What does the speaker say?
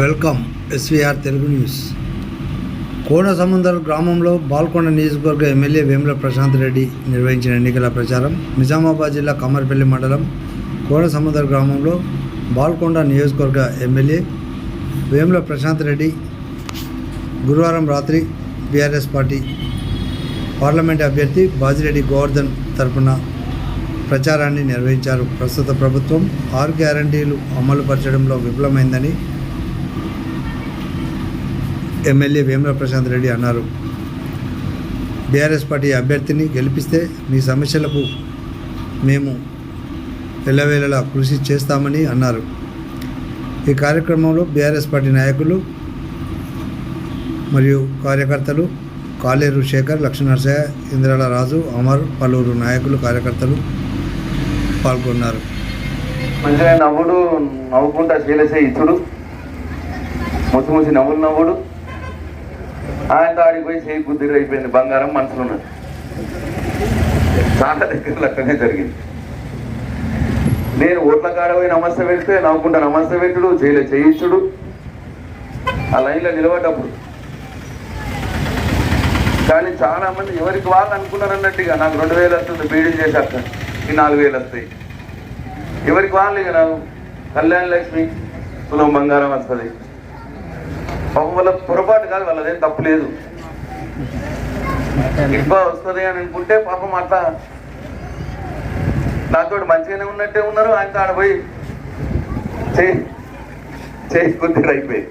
Welcome SVR Telugu news. Kona Samudra గ్రామంలో బాల్కొండ నియోజకవర్గ MLA Vemula Prashanth Reddy నిర్వహించిన ఎన్నికల ప్రచారం నిజామాబాద్ జిల్లా కమ్మర్పల్లి మండలం కోన సముద్ర గ్రామంలో బాల్కొండ నియోజకవర్గ ఎమ్మెల్యే వేముల ప్రశాంత్ రెడ్డి గురువారం రాత్రి బీఆర్ఎస్ పార్టీ పార్లమెంట్ అభ్యర్థి బాజిరెడ్డి గోవర్ధన్ తరపున ప్రచారాన్ని నిర్వహించారు. ప్రస్తుత ప్రభుత్వం ఆరు గ్యారంటీలు అమలు పరచడంలో విఫలమైందని ఎమ్మెల్యే వేముల ప్రశాంత్ రెడ్డి అన్నారు. బీఆర్ఎస్ పార్టీ అభ్యర్థిని గెలిపిస్తే మీ సమస్యలకు మేము ఎల్లవేళలా కృషి చేస్తామని అన్నారు. ఈ కార్యక్రమంలో బీఆర్ఎస్ పార్టీ నాయకులు మరియు కార్యకర్తలు కాలేరు శేఖర్ లక్ష్మీనరసయ్య ఇంద్రాల రాజు అమర్ పలువురు నాయకులు కార్యకర్తలు పాల్గొన్నారు. మంచిగా నవ్వుడు నవ్వుకుంటా శీలసే ఇచ్చుడు. ముసి ముసి నవ్వులు నవ్వుడు. ఆయన దాడికి పోయి చేయి కుదిరి అయిపోయింది బంగారం మనసులో ఉన్నది. చాలా దగ్గర లెక్కనే జరిగింది. నేను ఓట్ల కాడ పోయి నమస్తే పెడితే నవ్వుకుంటా నమస్తే పెట్టుడు చేయలే చేయించుడు ఆ లైన్లో నిలబడ్డప్పుడు. కానీ చాలా మంది ఎవరికి వాళ్ళు అనుకున్నారు అన్నట్టుగా నాకు రెండు వేలు వస్తుంది బీడీ చేశాక ఈ నాలుగు వేలు వస్తాయి. ఎవరికి వాళ్ళు ఇక నాకు కళ్యాణ్ లక్ష్మి తులం బంగారం వస్తుంది. పాపం వాళ్ళ పొరపాటు కాదు వాళ్ళదేం తప్పు లేదు. ఎక్కువ వస్తుంది అని అనుకుంటే పాపం అట్లా నాతో మంచిగానే ఉన్నట్టే ఉన్నారు ఆయన ఆడ పోయి చేయి చేయి కొద్దిగా అయిపోయి